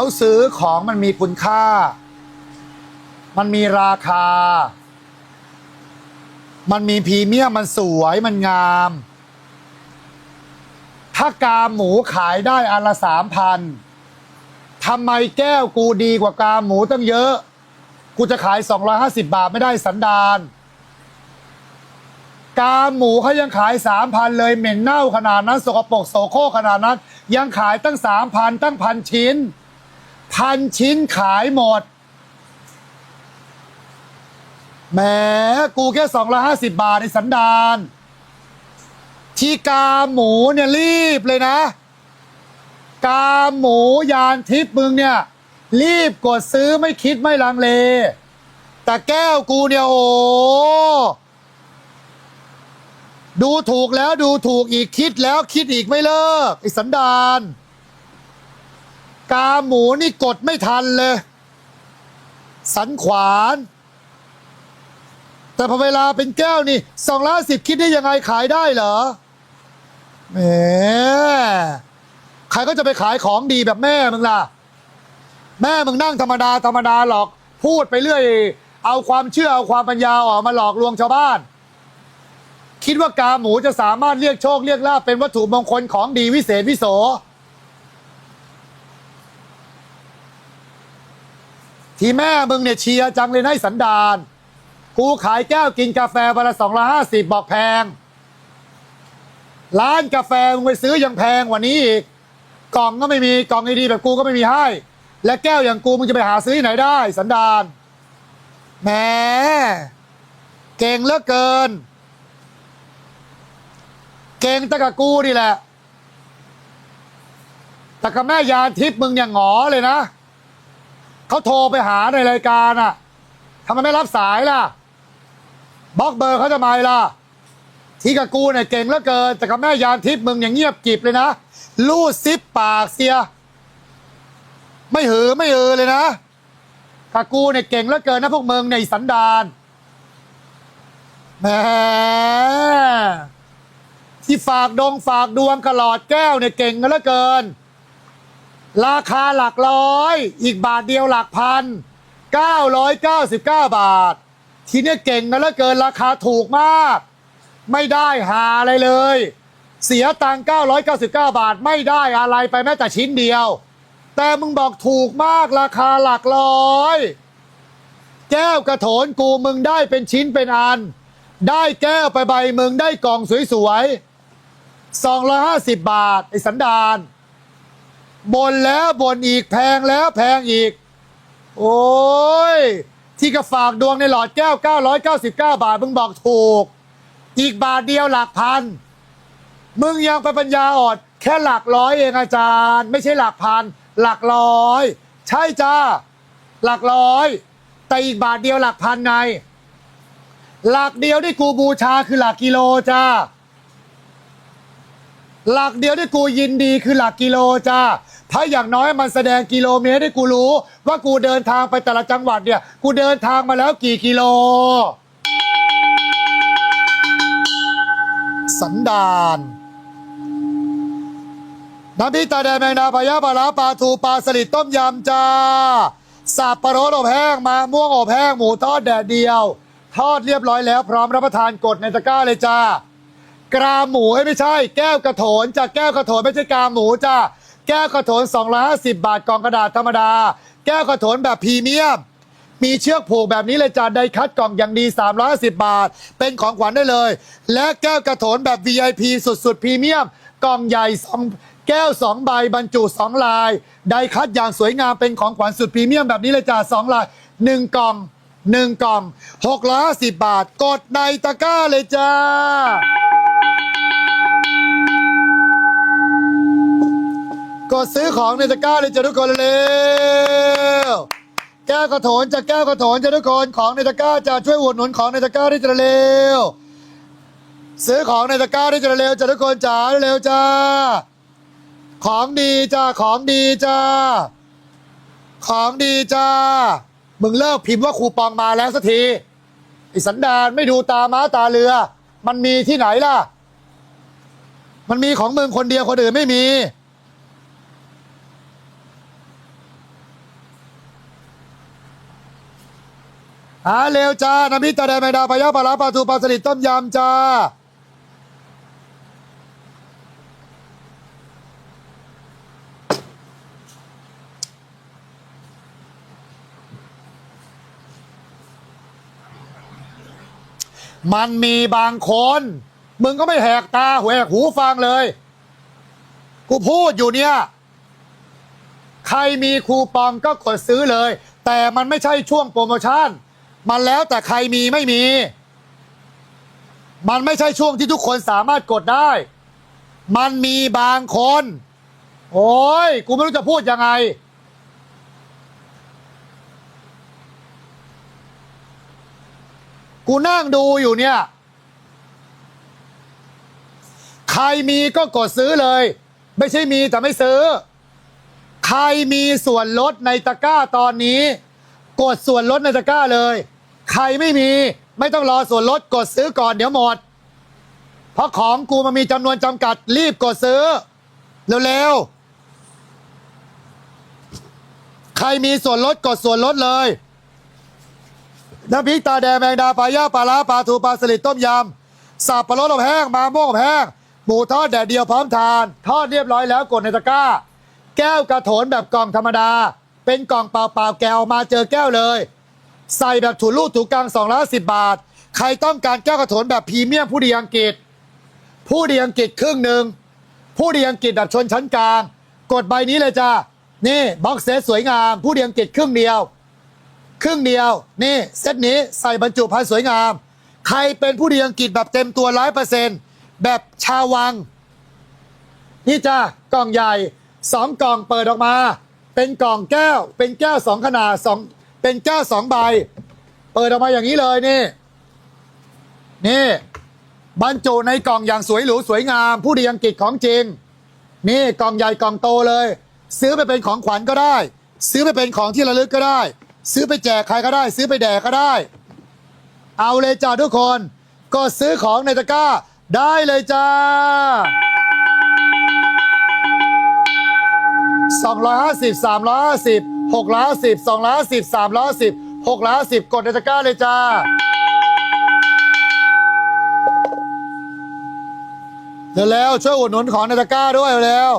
เขาซื้อของมันมีคุณค่า มันมีราคา มันมีพรีเมียมมันสวยมันงาม ถ้ากาหมูขายได้อันละสามพันทำไมแก้วกูดีกว่ากาหมูตั้งเยอะ กูจะขาย 250 บาทไม่ได้สันดานกาหมูเขายังขายสามพันเลยเหม็นเน่าขนาดนั้น สกปรกโสโครกขนาดนั้น ยังขายตั้งสามพันตั้งพันชิ้น พันชิ้นขายหมด แหมกูแค่สองร้อยห้าสิบบาทในสันดานที่กาหมูเนี่ยรีบเลยนะ กาหมูยานทิพย์มึงเนี่ย รีบกดซื้อไม่คิดไม่ลังเล แต่แก้วกูเนี่ยโอ้ดูถูกแล้วดูถูกอีกคิดแล้วคิดอีกไม่เลิกไอ้สันดาน กาหมูนี่กดไม่ทันเลย สันขวาน แต่พอเวลาเป็นแก้วนี่สองล้านสิบคิดได้ยังไงขายได้เหรอแหมใครก็จะไปขายของดีแบบแม่มึงล่ะ แม่มึงนั่งธรรมดาธรรมดาหรอก พูดไปเรื่อย เอาความเชื่อเอาความปัญญาออกมาหลอกลวงชาวบ้าน คิดว่ากาหมูจะสามารถเรียกโชคเรียกลาบเป็นวัตถุมงคลของดีวิเศษวิโส ที่แม่มึงเนี่ยเชียร์จังเลยนะสันดานกูขายแก้วกินกาแฟวันละสองร้อยห้าสิบบอกแพง ร้านกาแฟมึงไปซื้อยังแพงกว่านี้อีกกล่องก็ไม่มีกล่องดีๆแบบกูก็ไม่มีให้ และแก้วอย่างกูมึงจะไปหาซื้อที่ไหนได้ สันดานแหมเก่งเหลือเกิน เก่งตะกักูนี่แหละแต่กับแม่ยานทิพย์มึงอย่างหงอเลยนะ เขาโทรไปหาในรายการอะทำไมไม่รับสายล่ะบล็อกเบอร์เขาจะไม่ล่ะ ที่กับกูเนี่ยเก่งเหลือเกิน แต่กับแม่ยานทิพย์มึงอย่างเงียบกิบเลยนะลูดซิปปากเสีย ไม่หือไม่เออเลยนะกับกูเนี่ยเก่งเหลือเกินนะพวกมึงในสันดานแหมที่ฝากดงฝากดวงกระหลอดแก้วเนี่ยเก่งกันเหลือเกิน ราคาหลักร้อย อีกบาทเดียวหลักพัน999บาท ทีนี้เก่งกันเหลือเกินราคาถูกมาก ไม่ได้หาอะไรเลย เสียตังค์999บาทไม่ได้อะไรไปแม้แต่ชิ้นเดียว แต่มึงบอกถูกมากราคาหลักร้อย แก้วกระโถนกูมึงได้เป็นชิ้นเป็นอัน ได้แก้วไปใบมึงได้กล่องสวยๆ250บาทไอ้สันดาน บนแล้วบนอีกแพงแล้วแพงอีก โอ้ย ที่กระฝากดวงในหลอดแก้ว 999 บาท มึงบอกถูก อีกบาทเดียวหลักพัน มึงยังไปปัญญาอ่อนแค่หลักร้อยเองอาจารย์ ไม่ใช่หลักพัน หลักร้อย ใช่จ้า หลักร้อย แต่อีกบาทเดียวหลักพันไงหลักเดียวที่กูบูชาคือหลักกิโลจ้า หลักเดียวที่กูยินดีคือหลักกิโลจ้า ถ้าอย่างน้อยมันแสดงกิโลเมตรให้กูรู้ ว่ากูเดินทางไปแต่ละจังหวัดเนี่ย กูเดินทางมาแล้วกี่กิโล สันดานน้ำพริกตาแดงแมงดาปลายาปลาร้าปลาทูปลาสลิดต้มยำจ้าสับปะรดอบแห้งมาม่วงอบแห้งหมูทอดแดดเดียว ทอดเรียบร้อยแล้วพร้อมรับประทานกดในตะกร้าเลยจ้า กราหมูเอ้ยไม่ใช่ แก้วกระโถนจะแก้วกระโถนไม่ใช่กราหมูจ้าแก้วกระโถน250 บาทกล่องกระดาษธรรมดา แก้วกระโถนแบบพรีเมียม มีเชือกผูกแบบนี้เลยจ้าได้คัดกล่องอย่างดี310บาท เป็นของขวัญได้เลย และแก้วกระโถนแบบ VIP สุดๆพรีเมียม กล่องใหญ่สองแก้ว2ใบบรรจุ2ลายไดคัดอย่างสวยงามเป็นของขวัญสุดพรีเมียมแบบนี้เลยจ้า2ลาย1กล่อง1กล่อง610บาท กดในตะกร้าเลยจ้า กดซื้อของในตะกร้าเลยจ้ะทุกคนเร็วแก้วกระโถนจะแก้วกระโถนจ้ะทุกคนของในตะกร้าจะช่วยอุดหนุนของในตะกร้าได้จะเร็วซื้อของในตะกร้าได้จะเร็วจ้ะทุกคนจ๋าเร็วจ้าของดีจ้าของดีจ้าของดีจ้ามึงเลิกพิมพ์ว่าคูปองมาแล้วสักทีไอ้สันดานไม่ดูตาม้าตาเรือ มันมีที่ไหนล่ะ มันมีของมึงคนเดียวคนอื่นไม่มี หาเร็วจ้าน้ำพริกตาแดงแมงดาปลายาปลาร้าปลาทูปลาสลิดต้มยำจ้า มันมีบางคน มึงก็ไม่แหกตาแหวกหูฟังเลย กูพูดอยู่เนี่ย ใครมีคูปองก็กดซื้อเลย แต่มันไม่ใช่ช่วงโปรโมชั่น มันแล้วแต่ใครมีไม่มี มันไม่ใช่ช่วงที่ทุกคนสามารถกดได้ มันมีบางคน โอ้ยกูไม่รู้จะพูดยังไง กูนั่งดูอยู่เนี่ย ใครมีก็กดซื้อเลย ไม่ใช่มีแต่ไม่ซื้อ ใครมีส่วนลดในตะกร้าตอนนี้ กดส่วนลดในตะกร้าเลย ใครไม่มีไม่ต้องรอส่วนลดกดซื้อก่อนเดี๋ยวหมด เพราะของกูมันมีจำนวนจำกัดรีบกดซื้อ เร็วๆ ใครมีส่วนลดกดส่วนลดเลยน้ำพริกตาแดงแมงดาปลาย่าปลาล้าปลาทูปลาสลิดต้มยำสับปลาโรดอบแห้งมาม่วงอบแห้งหมูทอดแดดเดียวพร้อมทาน ทอดเรียบร้อยแล้วกดในตะกร้า แก้วกระโถนแบบกล่องธรรมดา เป็นกล่องเปล่าๆแก้วมาเจอแก้วเลย ใส่แบบถูรูดถูกลาง2องร้อยสิบบาท ใครต้องการแก้วกระโถนแบบพรีเมียมผู้ดีอังกฤษ ผู้ดีอังกฤษครึ่งหนึ่งผู้ดีอังกฤษแบบชนชั้นกลาง กดใบนี้เลยจ้านี่บ็อกเซตสวยงาม ผู้ดีอังกฤษครึ่งเดียว ครึ่งเดียว นี่เซตนี้ใส่บรรจุภัณฑ์สวยงาม ใครเป็นผู้ดีอังกฤษแบบเต็มตัวร้อยเปอร์เซ็นแบบชาววัง นี่จ้ากล่องใหญ่สองกล่องเปิดออกมา เป็นกล่องแก้ว เป็นแก้วสองขนาดสองเป็นแก้วสองใบ เปิดออกมาอย่างนี้เลยนี่นี่บรรจุในกล่องอย่างสวยหรูสวยงาม ผู้ดีอังกฤษของจริง นี่กล่องใหญ่กล่องโตเลย ซื้อไปเป็นของขวัญก็ได้ ซื้อไปเป็นของที่ระลึกก็ได้ ซื้อไปแจกใครก็ได้ ซื้อไปแดกก็ได้ เอาเลยจ้าทุกคน ก็ซื้อของในตะกร้าได้เลยจ้า 250 350 650 250 350 650กดในตะกร้าเลยจ้าเร็วๆช่วยอุดหนุนของในตะกร้าด้วยเร็ว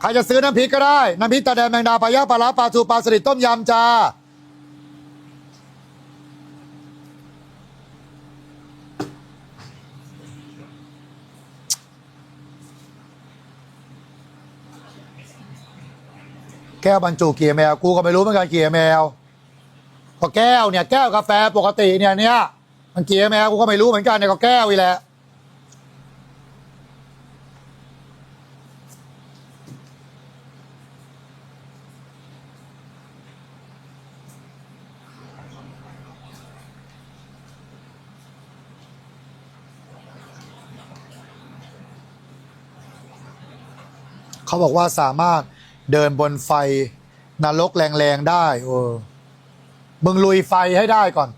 ใครจะซื้อน้ำพริกก็ได้ น้ำพริกตาแดงแมงดาปลาย่างปลาล้าปลาทูปลาสลิดต้มยำจ้า แก้วบรรจุกี่แมวกูก็ไม่รู้เหมือนกันกี่แมวก็แก้วเนี่ยแก้วกาแฟปกติเนี่ยเนี่ยมันกี่แมวกูก็ไม่รู้เหมือนกันเนี่ยก็แก้วอีแหละเขาบอกว่าสามารถ เดินบนไฟนรกแรงๆได้เออมึงลุยไฟให้ได้ก่อน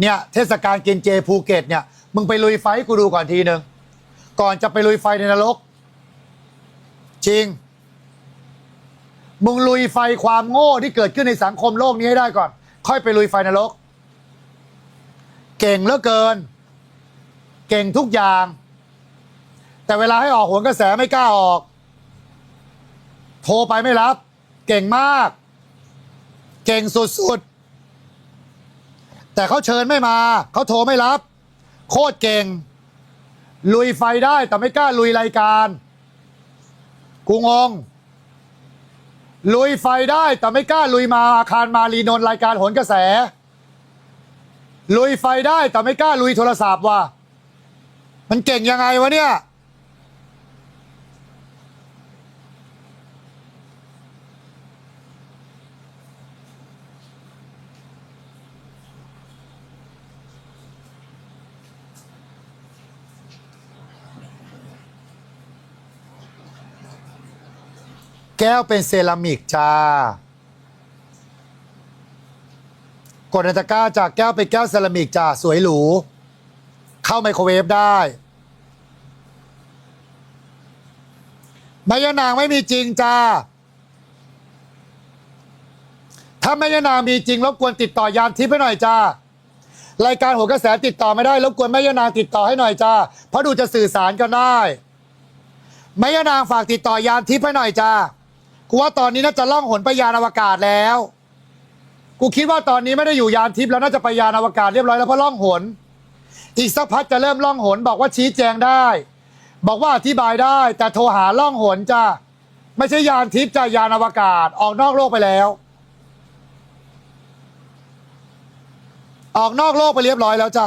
เนี่ย เทศกาลกินเจภูเก็ตเนี่ย มึงไปลุยไฟให้กูดูก่อนทีหนึ่งก่อนจะไปลุยไฟในนรก จริง มึงลุยไฟความโง่ที่เกิดขึ้นในสังคมโลกนี้ให้ได้ก่อน ค่อยไปลุยไฟนรก เก่งเหลือเกิน เก่งทุกอย่าง แต่เวลาให้ออกโหนกระแสไม่กล้าออก ทรไปไม่รับ เก่งมาก เก่งสุดๆ แต่เขาเชิญไม่มา เขาโทรไม่รับ โคตรเก่ง ลุยไฟได้แต่ไม่กล้าลุยรายการกูงงลุยไฟได้แต่ไม่กล้าลุยมาอาคารมารีนนรายการหนกระแส ลุยไฟได้แต่ไม่กล้าลุยโทรศัพท์ว่ะมันเก่งยังไงวะเนี่ย แก้วเป็นเซรามิกจ้ากดในตะกร้าจากแก้วเป็นแก้วเซรามิกจ้าสวยหรู เข้าไมโครเวฟได้ใบยะนางไม่มีจริงจ้า ถ้าแม่ยานางมีจริงรบกวนติดต่อยานทิพย์ให้หน่อยจ้ารายการหัวกระแสติดต่อไม่ได้รบกวนแม่ยานางติดต่อให้หน่อยจ้าเพราะดูจะสื่อสารกันได้แม่ยานางฝากติดต่อยานทิพย์ให้หน่อยจ้า กูว่าตอนนี้น่าจะล่องหนไปยานอวกาศแล้ว กูคิดว่าตอนนี้ไม่ได้อยู่ยานทิพย์แล้วน่าจะไปยานอวกาศเรียบร้อยแล้วเพราะล่องหน อีกสักพักจะเริ่มล่องหนบอกว่าชี้แจงได้ บอกว่าอธิบายได้ แต่โทรหาล่องหนจ้าไม่ใช่ยานทิพย์จ้ายานอวกาศออกนอกโลกไปแล้ว ออกนอกโลกไปเรียบร้อยแล้วจ้า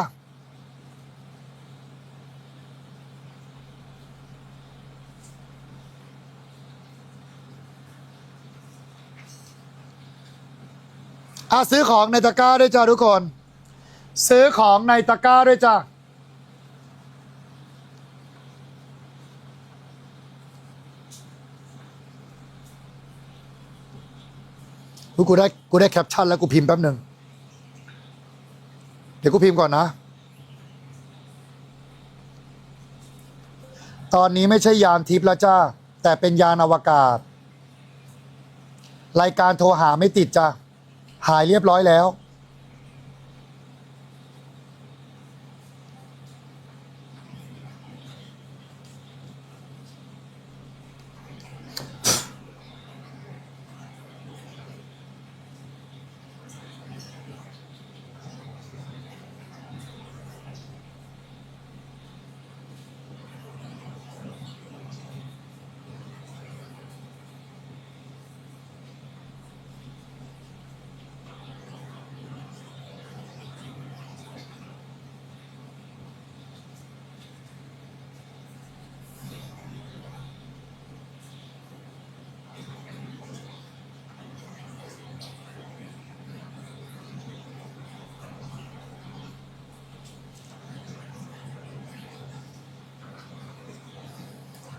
อะซื้อของในตะกร้าด้วยจ้าทุกคน ซื้อของในตะกร้าด้วยจ้ากูได้กูได้แคปชั่นแล้วกูพิมพ์แป๊บหนึ่งเดี๋ยวกูพิมพ์ก่อนนะ ตอนนี้ไม่ใช่ยานทิพย์แล้วจ้า แต่เป็นยานอวกาศ รายการโทรหาไม่ติดจ้า หายเรียบร้อยแล้ว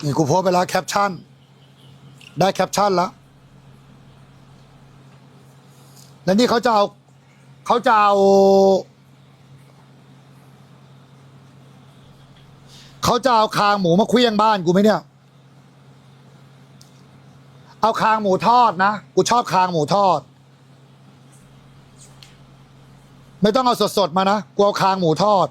นี่กูโพสไปแล้วแคปชั่น ได้แคปชั่นแล้วแล้วนี่เขาจะเอาเขาจะเอาเขาจะเอาคางหมูมาเคลี้ยงบ้านกูไหมเนี่ย เอาคางหมูทอดนะ กูชอบคางหมูทอด ไม่ต้องเอาสดๆมานะ กูเอาคางหมูทอด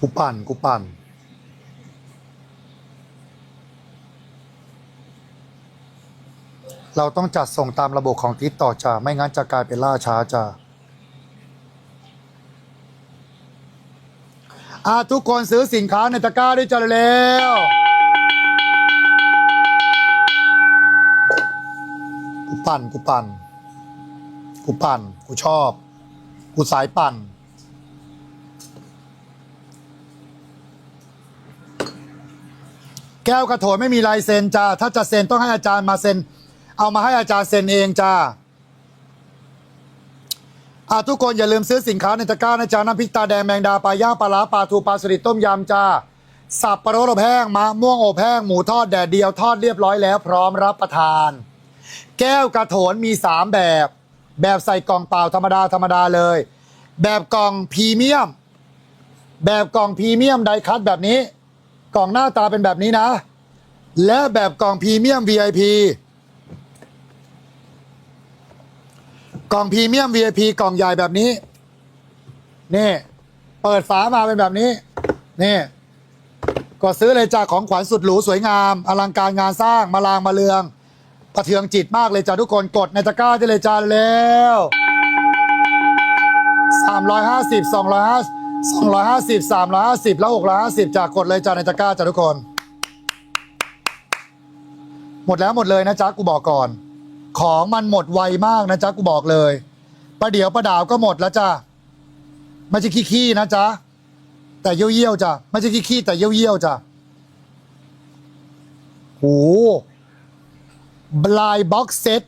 กูปั่นกูปั่น เราต้องจัดส่งตามระบบของทิศต่อจ้าไม่งั้นจะกลายเป็นล่าช้าจ้าอาทุกคนซื้อสินค้าในตะกร้าได้วยจ้าเร็วกูปั่นกูปั่นกูปั่นกูชอบ กูสายปั่น แก้วกระโถนไม่มีลายเซ็นจ้า ถ้าจะเซ็นต้องให้อาจารย์มาเซ็น เอามาให้อาจารย์เซ็นเองจ้าอะทุกคนอย่าลืมซื้อสินค้าในตะกร้านะจ๊ะน้ำพริกตาแดงแมงดาปลาย่างปลาล้าปลาทูปลาสลิดต้มยำจ้าสับปะรดอบแห้งมะม่วงอบแห้งหมูทอดแดดเดียวทอดเรียบร้อยแล้วพร้อมรับประทาน แก้วกระโถนมี 3 แบบ แบบใส่กล่องเปล่าธรรมดาธรรมดาเลย แบบกล่องพรีเมียม แบบกล่องพรีเมียมไดคัตแบบนี้ กล่องหน้าตาเป็นแบบนี้นะ และแบบกล่องพรีเมียม VIP กล่องพรีเมียม VIP กล่องใหญ่แบบนี้นี่เปิดฝามาเป็นแบบนี้นี่กดซื้อเลยจ้าของขวัญสุดหรูสวยงาม อลังการงานสร้างมาลางมาเลืองประเทืองจิตมากเลยจ้าทุกคนกดในตะกร้าได้เลยจ้าเร็วสา มร้อยห้าสิบสองร้อยห้าสิบสามร้อยห้าสิบแล้วหกร้อยห้าสิบจากกดเลยจ้าในตะกร้าจ้าทุกคน หมดแล้วหมดเลยนะจ๊ะกูบอกก่อน ของมันหมดไวมากนะจ๊ะกูบอกเลยประเดี๋ยวประดาวก็หมดแล้วจ้าไม่ใช่ขี้ๆนะจ๊ะแต่เยี่ยวๆจ้ะไม่ใช่ขี้ๆแต่เยี่ยวๆจ้ะโหบลายบ็อกเซต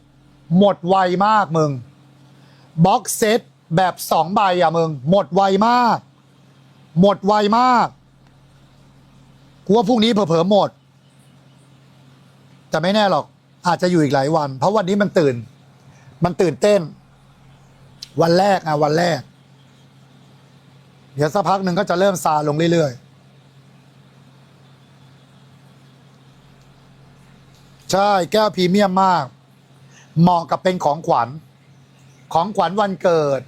หมดไวมากมึงบ็อกเซตแบบสองใบอะมึง หมดไวมาก หมดไวมากกูว่าพรุ่งนี้เผลอๆหมด แต่ไม่แน่หรอก อาจจะอยู่อีกหลายวัน เพราะวันนี้มันตื่น มันตื่นเต้น วันแรกอะวันแรก เดี๋ยวสักพักหนึ่งก็จะเริ่มซาลงเรื่อยๆ ใช่แก้วพรีเมียมมาก เหมาะกับเป็นของขวัญ ของขวัญวันเกิด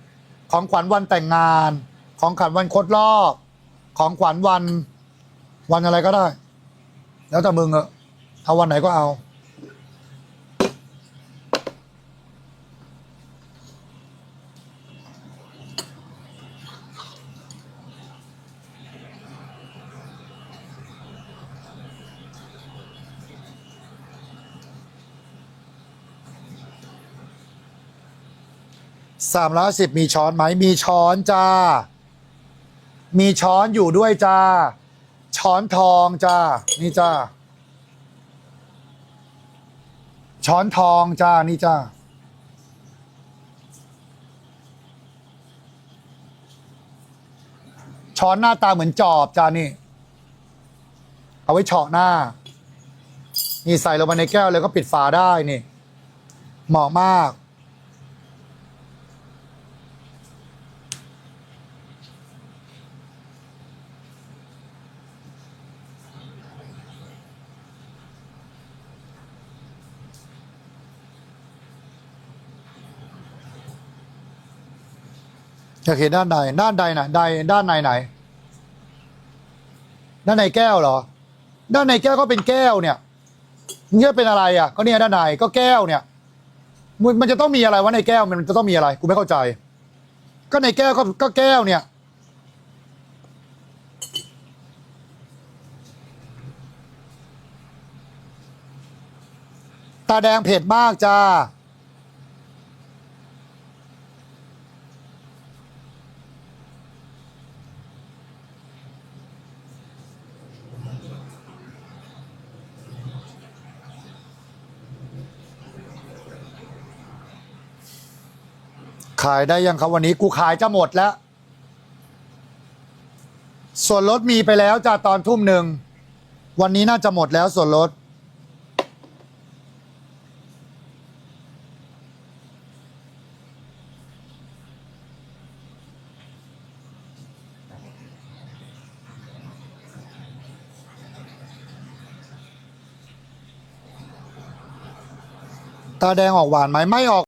ของขวัญวันแต่งงาน ของขวัญวันครบรอบ ของขวัญวัน วันอะไรก็ได้ แล้วแต่มึงอะเอาวันไหนก็เอาสามร้อยสิบมีช้อนไหมมีช้อนจ้า มีช้อนอยู่ด้วยจ้า ช้อนทองจ้า นี่จ้า ช้อนทองจ้า นี่จ้า ช้อนหน้าตาเหมือนจอบจ้านี่ เอาไว้เฉาะหน้า นี่ใส่ลงไปในแก้วเลยก็ปิดฝาได้นี่ เหมาะมาก อยากเห็นด้านในด้านใดนะใดด้านในไหน ด้านในแก้วเหรอ ด้านในแก้วก็เป็นแก้วเนี่ยเนี่ยเป็นอะไรอะ ก็เนี่ยด้านในก็แก้วเนี่ย มันมันจะต้องมีอะไรวะในแก้วมันจะต้องมีอะไรกูไม่เข้าใจ ก็ในแก้วก็ก็แก้วเนี่ย ตาแดงเผ็ดมากจ้า ขายได้ยังครับวันนี้กูขายจะหมดแล้ว ส่วนลดมีไปแล้วจ้าตอนทุ่มหนึ่ง วันนี้น่าจะหมดแล้วส่วนลด ตาแดงออกหวานไหมไม่ออก